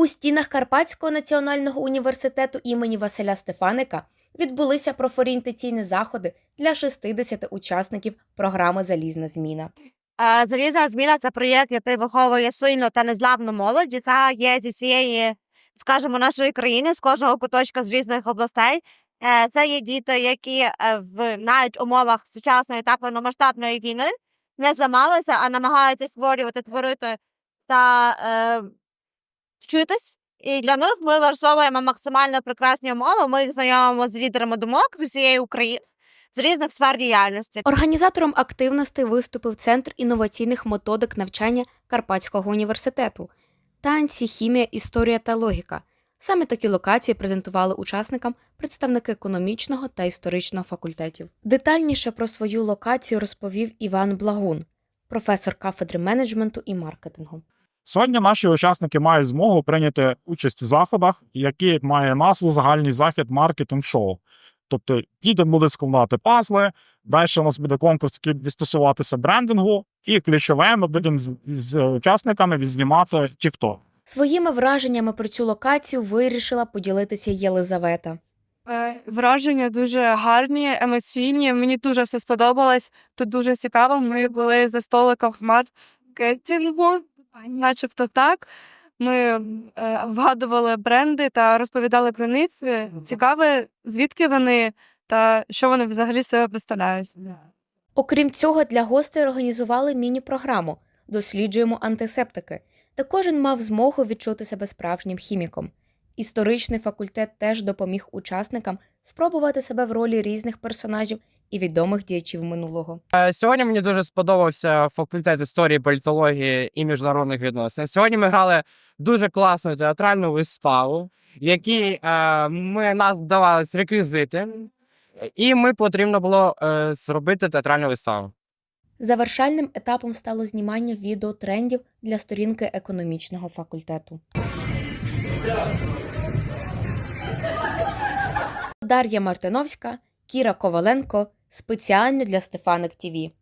У стінах Карпатського національного університету імені Василя Стефаника відбулися профорієнтаційні заходи для 60 учасників програми Залізна зміна. Залізна зміна це проєкт, який виховує сильну та незламну молодь, яка є зі всієї, скажімо, нашої країни, з кожного куточка з різних областей. Е, Це є діти, які е, в навіть умовах сучасної та повномасштабної війни не зламалися, а намагаються створювати, творити та е, вчитись. І для них ми влаштовуємо максимально прекрасні умови. Ми їх знайомимо з лідерами думок з усієї України, з різних сфер діяльності. Організатором активності виступив Центр інноваційних методик навчання Карпатського університету, танці, хімія, історія та логіка. Саме такі локації презентували учасникам представники економічного та історичного факультетів. Детальніше про свою локацію розповів Іван Благун, професор кафедри менеджменту і маркетингу. Сьогодні наші учасники мають змогу прийняти участь у заходах, які має назву загальний захід маркетинг шоу. Тобто діти будуть складати пазли, далі у нас буде конкурс, який буде стосуватися брендингу, і ключове ми будемо з, з учасниками відзнімати TikTok. Своїми враженнями про цю локацію вирішила поділитися Єлизавета. Е, Враження дуже гарні, емоційні. Мені дуже все сподобалось. Тут дуже цікаво. Ми були за столиком маркетингу, начебто так. Ми е, вгадували бренди та розповідали про них. Е, Цікаво, звідки вони та що вони взагалі себе представляють. Окрім цього, для гостей організували міні-програму Досліджуємо антисептики, та кожен мав змогу відчути себе справжнім хіміком. Історичний факультет теж допоміг учасникам спробувати себе в ролі різних персонажів і відомих діячів минулого. Е, Сьогодні мені дуже сподобався факультет історії, політології і міжнародних відносин. Сьогодні ми грали дуже класну театральну виставу, в якій е, ми нас давались реквізити, і ми потрібно було е, зробити театральну виставу. Завершальним етапом стало знімання відео трендів для сторінки економічного факультету. Дар'я Мартиновська, Кіра Коваленко спеціально для Стефаник ТІВІ.